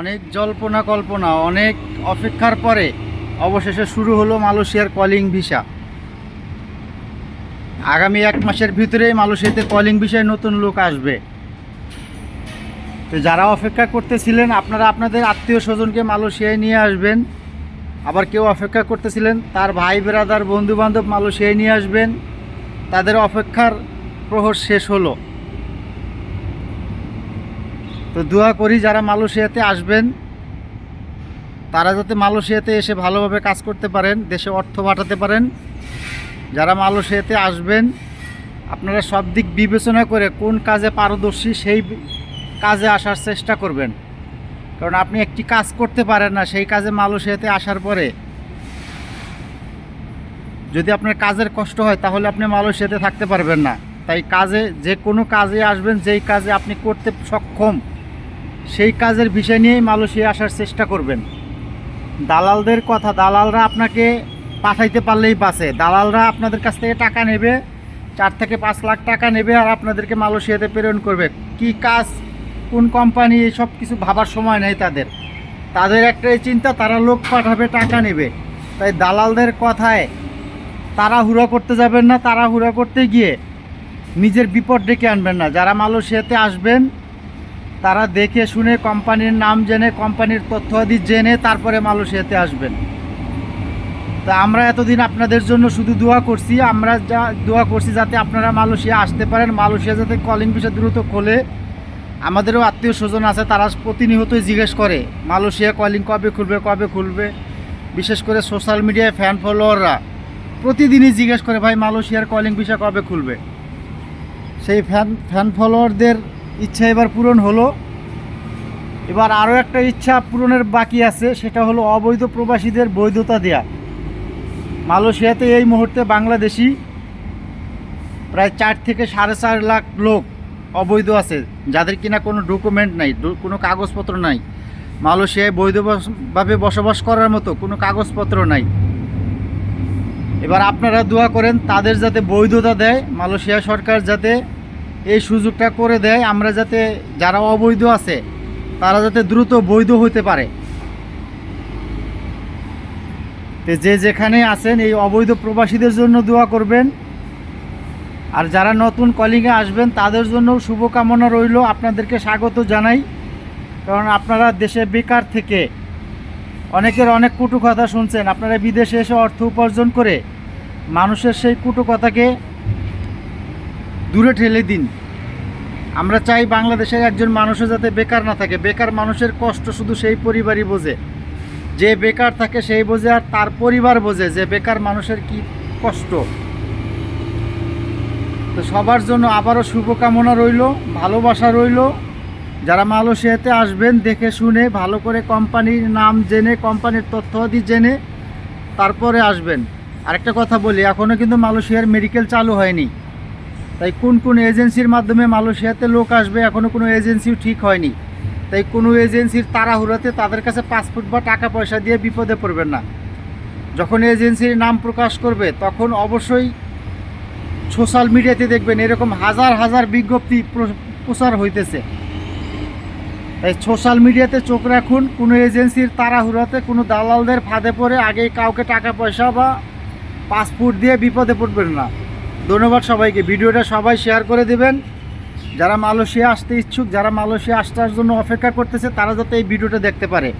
অনেক জল্পনা কল্পনা, অনেক অপেক্ষার পরে অবশেষে শুরু হলো মালয়েশিয়ার কলিং ভিসা। আগামী এক মাসের ভিতরেই মালয়েশিয়াতে কলিং ভিসায় নতুন লোক আসবে। তো যারা অপেক্ষা করতেছিলেন, আপনারা আপনাদের আত্মীয় স্বজনকে মালয়েশিয়ায় নিয়ে আসবেন। আবার কেউ অপেক্ষা করতেছিলেন, তার ভাই বেরাদার বন্ধু বান্ধব মালয়েশিয়ায় নিয়ে আসবেন। তাদের অপেক্ষার প্রহর শেষ হলো। তো দোয়া করি যারা মালয়েশিয়াতে আসবেন, তারা যাতে মালয়েশিয়াতে এসে ভালোভাবে কাজ করতে পারেন, দেশে অর্থ পাঠাতে পারেন। যারা মালয়েশিয়াতে আসবেন, আপনারা সব দিক বিবেচনা করে কোন কাজে পারদর্শী সেই কাজে আসার চেষ্টা করবেন। কারণ আপনি একটি কাজ করতে পারেন না, সেই কাজে মালয়েশিয়াতে আসার পরে। যদি আপনার কাজের কষ্ট হয়, তাহলে আপনি মালয়েশিয়াতে থাকতে পারবেন না। তাই কাজে, যে কোনো কাজে আসবেন, যেই কাজে আপনি করতে সক্ষম সেই কাজের বিষয় নিয়েই মালয়েশিয়া আসার চেষ্টা করবেন। দালালদের কথা দালালরা আপনাকে পাঠাইতে পারলেই বাসে দালালরা আপনাদের কাছ থেকে টাকা নেবে, চার থেকে পাঁচ লাখ টাকা নেবে আর আপনাদেরকে মালয়েশিয়াতে প্রেরণ করবে। কি কাজ, কোন কোম্পানি সব কিছু ভাবার সময় নেই তাদের। তাদের একটাই চিন্তা, তারা লোক পাঠাবে, টাকা নেবে। তাই দালালদের কথায় তাড়াহুড়া করতে যাবেন না, তাড়াহুড়া করতে গিয়ে নিজের বিপদ ডেকে আনবেন না। যারা মালয়েশিয়াতে আসবেন তারা দেখে শুনে কোম্পানির নাম জেনে, কোম্পানির তথ্যাদি জেনে তারপরে মালয়েশিয়াতে আসবেন। তা আমরা এতদিন আপনাদের জন্য শুধু দোয়া করছি, আমরা যা দোয়া করছি যাতে আপনারা মালয়েশিয়া আসতে পারেন। মালয়েশিয়া যাতে কলিং ভিসা দ্রুত খোলে। আমাদেরও আত্মীয় স্বজন আছে, তারা প্রতিনিয়তই জিজ্ঞেস করে, মালয়েশিয়া কলিং কবে খুলবে কবে খুলবে? বিশেষ করে সোশ্যাল মিডিয়ায় ফ্যান ফলোয়াররা প্রতিদিনই জিজ্ঞেস করে, ভাই, মালয়েশিয়ার কলিং ভিসা কবে খুলবে? সেই ফ্যান ফ্যান ফলোয়ারদের ইচ্ছা এবার পূরণ হলো। এবার আরও একটা ইচ্ছা পূরণের বাকি আছে, সেটা হলো অবৈধ প্রবাসীদের বৈধতা দেয়া। মালয়েশিয়াতে এই মুহূর্তে বাংলাদেশি প্রায় চার থেকে সাড়ে চার লাখ লোক অবৈধ আছে, যাদের কিনা কোনো ডকুমেন্ট নাই কোনো কাগজপত্র নাই। মালয়েশিয়ায় বৈধভাবে বসবাস করার মতো কোনো কাগজপত্র নাই। এবার আপনারা দোয়া করেন, তাদের যাতে বৈধতা দেয়, মালয়েশিয়া সরকার যাতে এই সুযোগটা করে দেয়, আমরা যাতে যারা অবৈধ আছে, তারা যাতে দ্রুত বৈধ হতে পারে। যে যেখানে আছেন, এই অবৈধ প্রবাসীদের জন্য দোয়া করবেন। আর যারা নতুন কলিংয়ে আসবেন, তাদের জন্যও শুভকামনা রইল। আপনাদেরকে স্বাগত জানাই। কারণ আপনারা দেশে বেকার থেকে অনেকের অনেক কুটু কথা শুনছেন। আপনারা বিদেশে এসে অর্থ উপার্জন করে মানুষের সেই কুটু কথাকে দূরে ঠেলে দিন। আমরা চাই বাংলাদেশের একজন মানুষও যাতে বেকার না থাকে। বেকার মানুষের কষ্ট শুধু সেই পরিবারই বোঝে। যে বেকার থাকে সেই বোঝে আর তার পরিবার বোঝে যে বেকার মানুষের কি কষ্ট। তো সবার জন্য আবারও শুভকামনা রইল, ভালোবাসা রইল। যারা মালয়েশিয়াতে আসবেন, দেখে শুনে, ভালো করে কোম্পানির নাম জেনে, কোম্পানির তথ্যাদি জেনে তারপরে আসবেন। আরেকটা কথা বলি এখনও কিন্তু মালয়েশিয়ার মেডিকেল চালু হয়নি। তাই কোন কোন এজেন্সির মাধ্যমে মালয়েশিয়াতে লোক আসবে এখনও কোনো এজেন্সিও ঠিক হয়নি। তাই কোনো এজেন্সির তাড়াহুড়াতে তাদের কাছে পাসপোর্ট বা টাকা পয়সা দিয়ে বিপদে পড়বেন না। যখন এজেন্সির নাম প্রকাশ করবে, তখন অবশ্যই সোশ্যাল মিডিয়াতে দেখবেন এরকম হাজার হাজার বিজ্ঞপ্তি প্র- প্রচার হইতেছে। তাই সোশ্যাল মিডিয়াতে চোখ রাখুন, কোনো এজেন্সির তাড়াহুড়াতে কোনো দালালদের ফাঁদে পড়ে আগে কাউকে টাকা পয়সা বা পাসপোর্ট দিয়ে বিপদে পড়বেন না। ধন্যবাদ সবাইকে। ভিডিওটা সবাই শেয়ার করে দেবেন। যারা মালয়েশিয়া আসতে ইচ্ছুক, যারা মালয়েশিয়া আসার জন্য অপেক্ষা করতেছে, তারা যাতে এই ভিডিওটা দেখতে পারে।